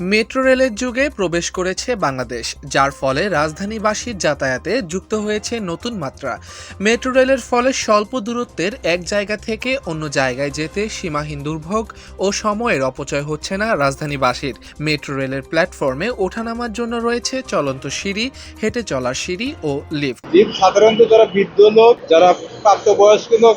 Metro রেলের যুগে প্রবেশ করেছে বাংলাদেশ, যার ফলে রাজধানীবাসীর যাতায়াতে যুক্ত হয়েছে নতুন মাত্রা। মেট্রো রেলের ফলে স্বল্প দূরত্বের এক জায়গা থেকে অন্য জায়গায় যেতে সীমাহীন দুর্ভোগ ও সময়ের অপচয় হচ্ছে না রাজধানীবাসীর। মেট্রো রেলের প্ল্যাটফর্মে ওঠানামার জন্য রয়েছে চলন্ত সিঁড়ি, হেঁটে চলার সিঁড়ি ও লিফট। লিফট সাধারণত যারা বৃদ্ধ লোক, যারা প্রাপ্তবয়স্ক লোক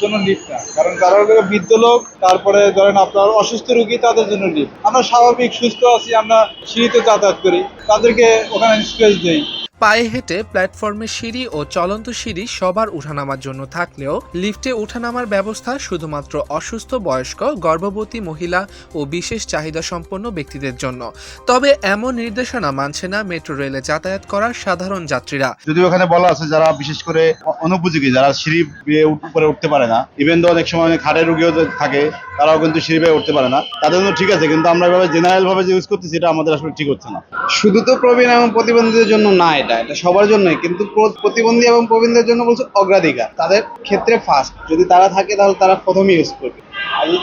জন্য লিফট না। কারণ যারা বৃদ্ধ লোক, তারপরে ধরেন আপনার অসুস্থ রোগী, তাদের জন্য লিফট। আমরা স্বাভাবিক, সুস্থ আছি আমরা সিঁড়িতে যাতায়াত করি। তাদেরকে ওখানে স্পেস দেই। পায়ে হেঁটে প্ল্যাটফর্মে সিঁড়ি ও চলন্ত সিঁড়ি সবার উঠানামার জন্য থাকলেও লিফটে উঠানামার ব্যবস্থা শুধুমাত্র অসুস্থ বয়স্ক গর্ভবতী মহিলা ও বিশেষ চাহিদা সম্পন্ন ব্যক্তিদের জন্য। তবে এমন নির্দেশনা মানছে না মেট্রো রেলে যাতায়াত করার সাধারণ যাত্রীরা। যদিও এখানে বলা আছে যারা বিশেষ করে অনুপযোগী যারা সিঁড়ি উপরে উঠতে পারে না ইভেন অনেক সময় অনেক হাড়ের রোগীও থাকে তারাও কিন্তু সিঁড়ি বেয়ে উঠতে পারে না। তাদের জন্য ঠিক আছে কিন্তু আমরা এভাবে জেনারেল ভাবে যে ইউজ করতেছি এটা আমাদের আসলে ঠিক হচ্ছে না। শুধু তো প্রবীণ এবং প্রতিবন্ধীদের জন্য না এটা এটা সবার জন্যই কিন্তু প্রতিবন্ধী এবং প্রবীণদের জন্য বলছে অগ্রাধিকার। তাদের ক্ষেত্রে ফার্স্ট যদি তারা থাকে তাহলে তারা প্রথমে ইউজ করবে।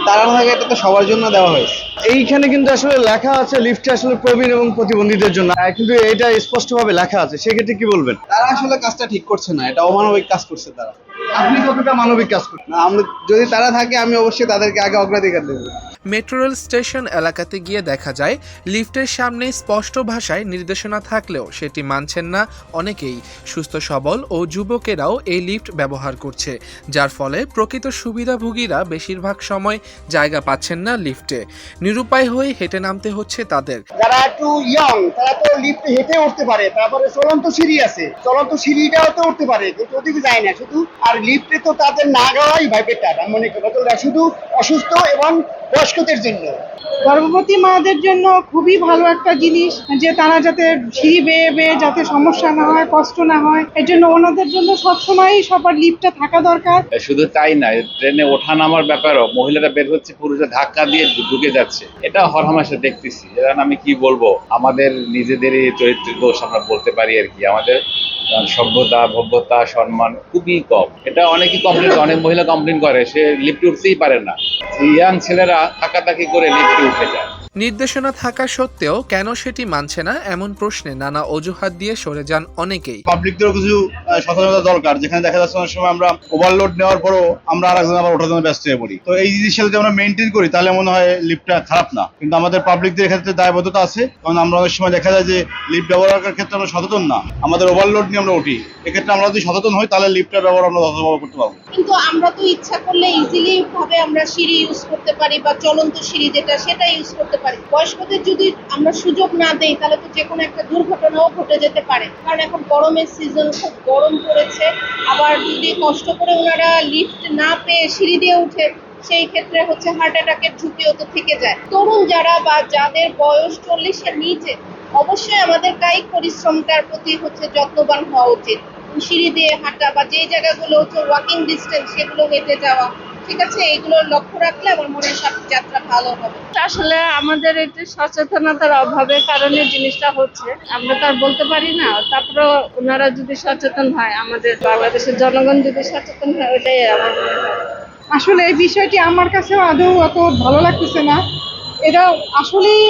তারা থাকে এটা তো সবার জন্য দেওয়া হয়েছে। এইখানে কিন্তু আসলে লেখা আছে লিফটে আসলে প্রবীণ এবং প্রতিবন্ধীদের জন্য। কিন্তু এটা স্পষ্টভাবে লেখা আছে সেক্ষেত্রে কি বলবেন? তারা আসলে কাজটা ঠিক করছে না এটা অমানবিক কাজ করছে তারা। আপনি কতটা মানবিক কাজ করেন? আমরা যদি তারা থাকে, আমি অবশ্যই তাদেরকে আগে অগ্রাধিকার দেবো। মেট্রো রেল স্টেশন এলাকাতে গিয়ে দেখা যায়, লিফটের সামনে স্পষ্ট ভাষায় নির্দেশনা থাকলেও সেটি মানছেন না অনেকেই। সুস্থ, সবল ও যুবকেরাও এই লিফট ব্যবহার করছে, যার ফলে প্রকৃত সুবিধাভোগীরা বেশিরভাগ সময় জায়গা পাচ্ছেন না লিফটে। নিরুপায় হয়ে হেঁটে নামতে হচ্ছে তাদের। যারা একটু ইয়ং তারা তো লিফটে হেঁটে উঠতে পারে, তারপরে চলন্ত সিঁড়ি আছে। চলন্ত সিঁড়িটাও তো উঠতে পারে, কিন্তু ওদিকে যায় না, শুধু আর লিফটে তো তাদের না গাওয়াই মনে করি শুধু অসুস্থ এবং বয়স্কদের জন্য? গর্ভবতী মাদের জন্য খুবই ভালো একটা জিনিস যে তারা যাতে সিঁড়ি বেয়ে বেয়ে যাতে সমস্যা না হয় কষ্ট না হয় এর জন্য ওনাদের জন্য সবসময়ই সবার লিফটটা থাকা দরকার। শুধু তাই না ট্রেনে ওঠা নামার ব্যাপারও মহিলারা বের হচ্ছে পুরুষরা ধাক্কা দিয়ে ঢুকে যাচ্ছে। এটা হরহামেশা দেখতেছি। এরা আমি কি বলব? আমাদের নিজেদেরই চরিত্রের দোষ আমরা বলতে পারি আর কি। আমাদের সভ্যতা ভব্যতা সম্মান খুবই কম। এটা অনেকেই কমপ্লেন অনেক মহিলা কমপ্লেন করে সে লিফটে উঠতেই পারে না। ইয়াং ছেলেরা তাকাতাকি করে লিফটে উঠে যায়। নির্দেশনা থাকা সত্ত্বেও কেন সেটি মানছে না এমন প্রশ্নে নানা অজুহাত দিয়ে সরে যান অনেকেই। পাবলিকদেরও কিছু সচেতনতা দরকার যেখানে দেখা যাচ্ছে অনেক সময় আমরা ওভারলোড নেওয়ার পরও আমরা আর একজন আবার ওঠার জন্য ব্যস্ত হয়ে পড়ি। তো এই জিনিসটা যদি আমরা মেনটেন করি তাহলে মনে হয় লিফটটা খারাপ না। কিন্তু আমাদের পাবলিকদের ক্ষেত্রে দায়বদ্ধতা আছে কারণ আমরা অনেক সময় দেখা যায় যে লিফট ব্যবহার করার ক্ষেত্রে আমরা সচেতন না। আমাদের ওভারলোড নিয়ে আমরা উঠি। এক্ষেত্রে আমরা যদি সচেতন হই তাহলে লিফটের ব্যবহার আমরা যথাযথভাবে করতে পারব। কিন্তু আমরা তো ইচ্ছা করলে ইজিলি ভাবে আমরা সিঁড়ি ইউজ করতে পারি বা চলন্ত সিঁড়ি যেটা সেটা ইউজ করতে পারি। বয়স্কদের যদি আমরা সুযোগ না দেই, তাহলে তো যে কোনো একটা দুর্ঘটনাও ঘটে যেতে পারে। কারণ এখন গরমের সিজন খুব গরম পড়েছে। আবার যদি কষ্ট করে ওনারা লিফট না পেয়ে সিঁড়ি দিয়ে উঠে সেই ক্ষেত্রে হচ্ছে হার্ট অ্যাটাকের ঝুঁকিও তো থেকে যায়। তরুণ যারা বা যাদের বয়স চল্লিশের নিচে, অবশ্যই আমাদের কায়িক পরিশ্রমটার প্রতি হচ্ছে যত্নবান হওয়া উচিত। সিঁড়ি দিয়ে হাঁটা বা যেই জায়গাগুলো হচ্ছে ওয়াকিং ডিস্টেন্স সেগুলো হেঁটে যাওয়া ঠিক আছে? এগুলো লক্ষ্য রাখলে আমার মনে হয় সব যাত্রা ভালো হবে। আসলে আমাদের একটু সচেতনতার অভাবের কারণে জিনিসটা হচ্ছে আমরা তো আর বলতে পারি না। তারপরে ওনারা যদি সচেতন হয় আমাদের বাংলাদেশের জনগণ যদি সচেতন হয় ওটাই আমার মনে হয়। আসলে এই বিষয়টি আমার কাছেও আদৌ অত ভালো লাগতেছে না। এটা আসলেই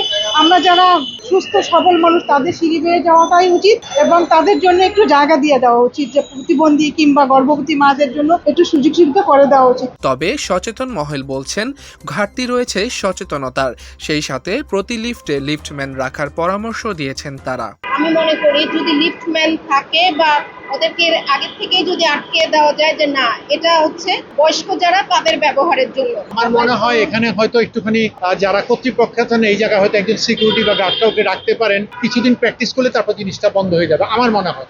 আমরা যারা সুস্থ সবল মানুষ তাদের সিঁড়ি বেয়ে যাওয়াটাই উচিত এবং তাদের জন্য একটু জায়গা দিয়ে দেওয়া উচিত যে প্রতিবন্ধী কিংবা গর্ভবতী মাদের জন্য একটু সুযোগ সুবিধা করে দেওয়া উচিত। তবে সচেতন মহল বলছেন ঘাটতি রয়েছে সচেতনতার। সেই সাথে প্রতি লিফটে লিফটম্যান রাখার পরামর্শ দিয়েছেন তারা। আমি মনে করি যদি লিফটম্যান থাকে বা ওদেরকে আগে থেকেই যদি আটকে দেওয়া যায় যে না, এটা হচ্ছে বয়স্ক যারা তাদের ব্যবহারের জন্য। আমার মনে হয় এখানে হয়তো একটুখানি যারা কর্তৃপক্ষ এই জায়গায় হয়তো একজন সিকিউরিটি বা গার্ড কাউকে রাখতে পারেন, কিছুদিন প্র্যাকটিস করলে তারপর জিনিসটা বন্ধ হয়ে যাবে, আমার মনে হয়।